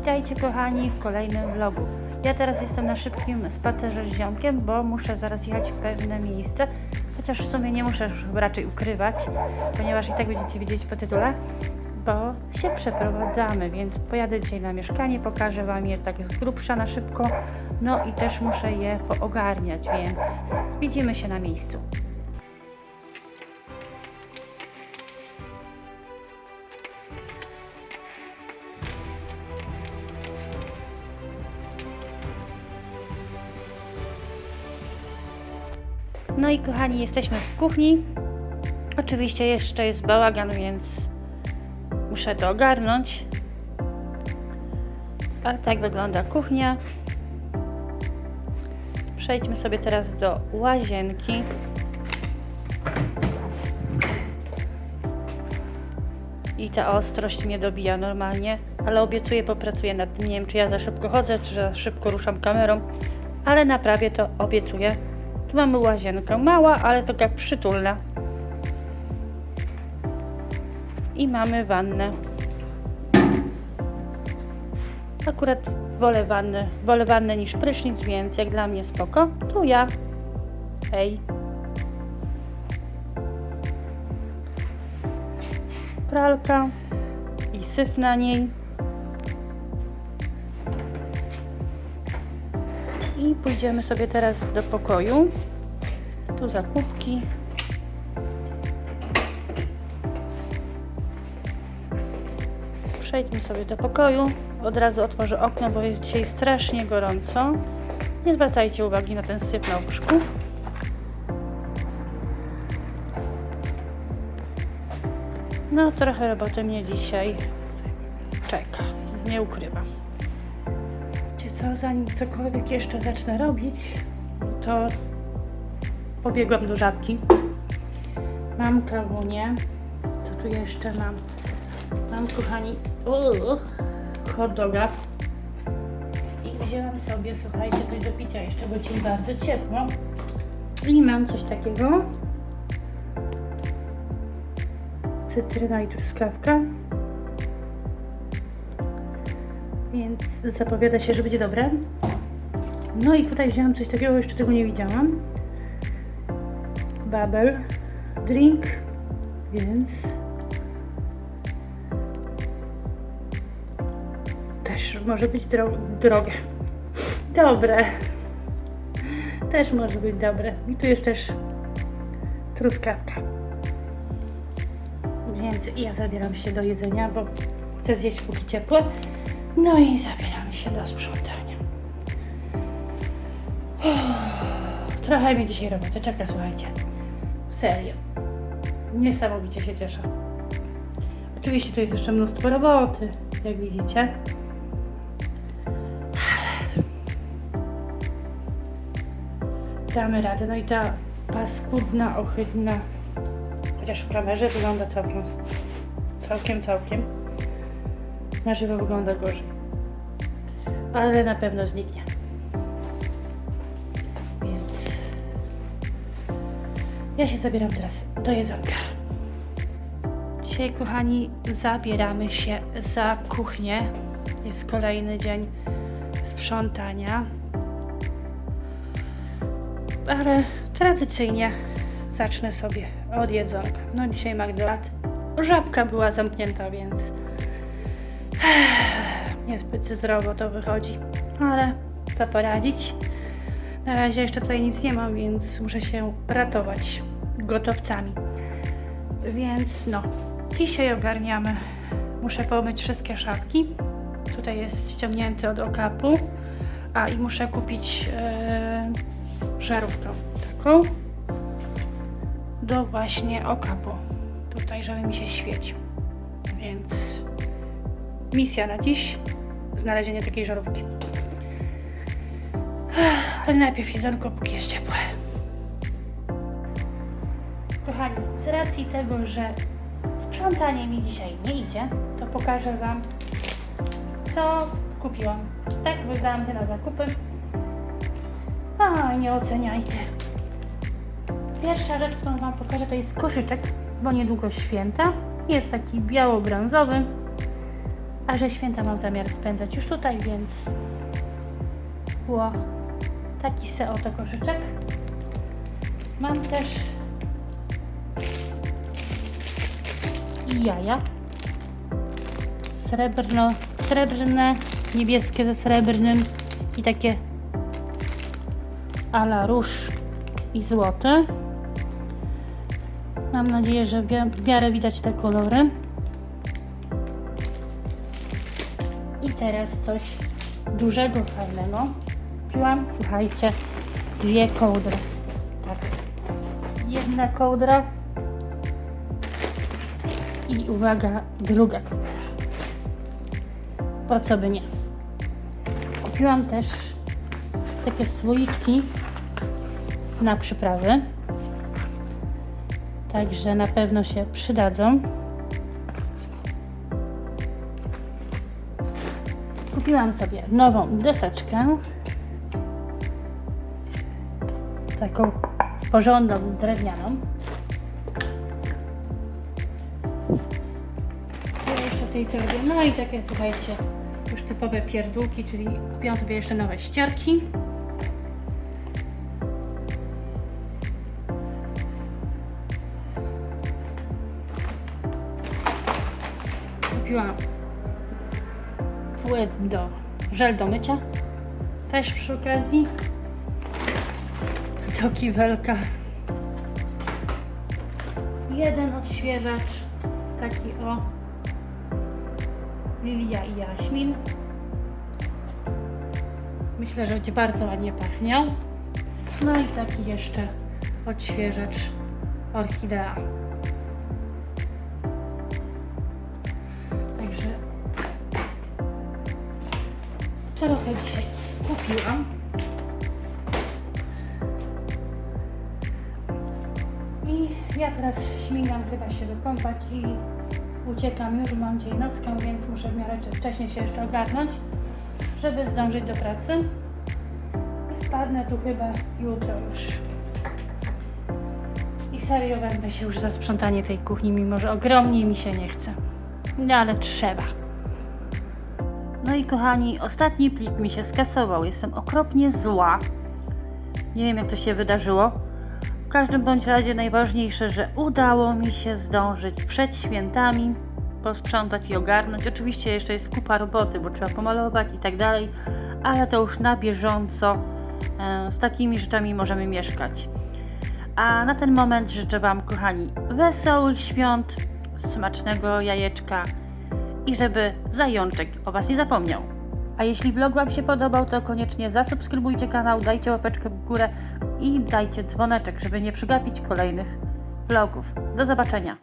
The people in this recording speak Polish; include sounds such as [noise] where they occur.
Witajcie kochani w kolejnym vlogu. Ja teraz jestem na szybkim spacerze z ziomkiem, bo muszę zaraz jechać w pewne miejsce. Chociaż w sumie nie muszę już raczej ukrywać, ponieważ i tak będziecie widzieć po tytule, bo się przeprowadzamy, więc pojadę dzisiaj na mieszkanie, pokażę Wam je tak z grubsza na szybko. No i też muszę je poogarniać, więc widzimy się na miejscu. No i kochani, jesteśmy w kuchni. Oczywiście jeszcze jest bałagan, więc muszę to ogarnąć. Ale tak wygląda kuchnia. Przejdźmy sobie teraz do łazienki. I ta ostrość mnie dobija normalnie, ale obiecuję, popracuję nad tym. Nie wiem, czy ja za szybko chodzę, czy za szybko ruszam kamerą, ale naprawię to, obiecuję. Tu mamy łazienkę, mała, ale taka przytulna. I mamy wannę. Akurat wolę wannę, wolę wannę niż prysznic, więc jak dla mnie spoko. Tu ja. Ej. Pralka i syf na niej. I pójdziemy sobie teraz do pokoju. Tu zakupki. Przejdźmy sobie do pokoju. Od razu otworzę okno, bo jest dzisiaj strasznie gorąco. Nie zwracajcie uwagi na ten syp na łóżku. No, trochę roboty mnie dzisiaj czeka. Nie ukrywam. Co, zanim cokolwiek jeszcze zacznę robić, to pobiegłam do żabki. Mam kawunię. Co tu jeszcze mam? Mam, kochani, uuu, hot doga. I wzięłam sobie, słuchajcie, coś do picia jeszcze, bo ci bardzo ciepło. I mam coś takiego. Cytryna i truskawka. Więc zapowiada się, że będzie dobre. No i tutaj wzięłam coś takiego, jeszcze tego nie widziałam. Bubble drink, więc też może być dro drogie. [laughs] Dobre. Też może być dobre. I tu jest też truskawka. Więc ja zabieram się do jedzenia, bo chcę zjeść póki ciepłe. No i zabieram się do sprzątania. Trochę mi dzisiaj roboty czeka, słuchajcie. Serio. Niesamowicie się cieszę. Oczywiście tu jest jeszcze mnóstwo roboty, jak widzicie. Ale Damy radę. No i ta paskudna, ohydna, chociaż w kamerze wygląda całkiem, całkiem, całkiem. Na żywo wygląda gorzej. Ale na pewno zniknie. Więc ja się zabieram teraz do jedzonka. Dzisiaj, kochani, zabieramy się za kuchnię. Jest kolejny dzień sprzątania. Ale tradycyjnie zacznę sobie od jedzonka. No dzisiaj McDonald's. Żabka była zamknięta, więc niezbyt zdrowo to wychodzi. Ale co poradzić? Na razie jeszcze tutaj nic nie mam, więc muszę się ratować gotowcami. Więc no, dzisiaj ogarniamy. Muszę pomyć wszystkie szafki. Tutaj jest ściągnięty od okapu. A i muszę kupić e, żarówkę taką do właśnie okapu. Tutaj, żeby mi się świecił. Więc misja na dziś znalezienie takiej żarówki. Ale najpierw jedzonko, póki jest ciepłe. Kochani, z racji tego, że sprzątanie mi dzisiaj nie idzie, to pokażę Wam, co kupiłam. Tak wybrałam te na zakupy. A, nie oceniajcie. Pierwsza rzecz, którą Wam pokażę, to jest koszyczek, bo niedługo święta. Jest taki biało-brązowy, A że święta mam zamiar spędzać już tutaj, więc było taki se oto koszyczek. Mam też jaja. Srebrno, srebrne, niebieskie ze srebrnym i takie ala róż i złoty. Mam nadzieję, że w miarę widać te kolory. Teraz coś dużego, fajnego. Kupiłam, słuchajcie, dwie kołdry. Tak. Jedna kołdra i uwaga, druga kołdra. Po co by nie? Kupiłam też takie słoiki na przyprawy. Także na pewno się przydadzą. Kupiłam sobie nową deseczkę. Taką porządną, drewnianą. Co jeszcze tej torbie? No i takie, słuchajcie, już typowe pierdółki, czyli kupiłam sobie jeszcze nowe ścierki. Kupiłam płyn do żel do mycia. Też przy okazji. Do kibelka. Jeden odświeżacz. Taki o. Lilia i jaśmin. Myślę, że będzie bardzo ładnie pachniał. No i taki jeszcze odświeżacz orchidea. Także trochę dzisiaj kupiłam. I ja teraz śmigam chyba się wykąpać i uciekam już, mam dzień nockę, więc muszę w miarę wcześniej się jeszcze ogarnąć, żeby zdążyć do pracy. I wpadnę tu chyba jutro już. I serio wezmę się już za sprzątanie tej kuchni, mimo że ogromnie mi się nie chce. No ale trzeba. No i kochani, ostatni plik mi się skasował. Jestem okropnie zła. Nie wiem, jak to się wydarzyło. W każdym bądź razie najważniejsze, że udało mi się zdążyć przed świętami posprzątać i ogarnąć. Oczywiście jeszcze jest kupa roboty, bo trzeba pomalować i tak dalej, ale to już na bieżąco e, z takimi rzeczami możemy mieszkać. A na ten moment życzę Wam, kochani, wesołych świąt, smacznego jajeczka i żeby zajączek o Was nie zapomniał. A jeśli vlog Wam się podobał, to koniecznie zasubskrybujcie kanał, dajcie łapeczkę w górę i dajcie dzwoneczek, żeby nie przegapić kolejnych vlogów. Do zobaczenia!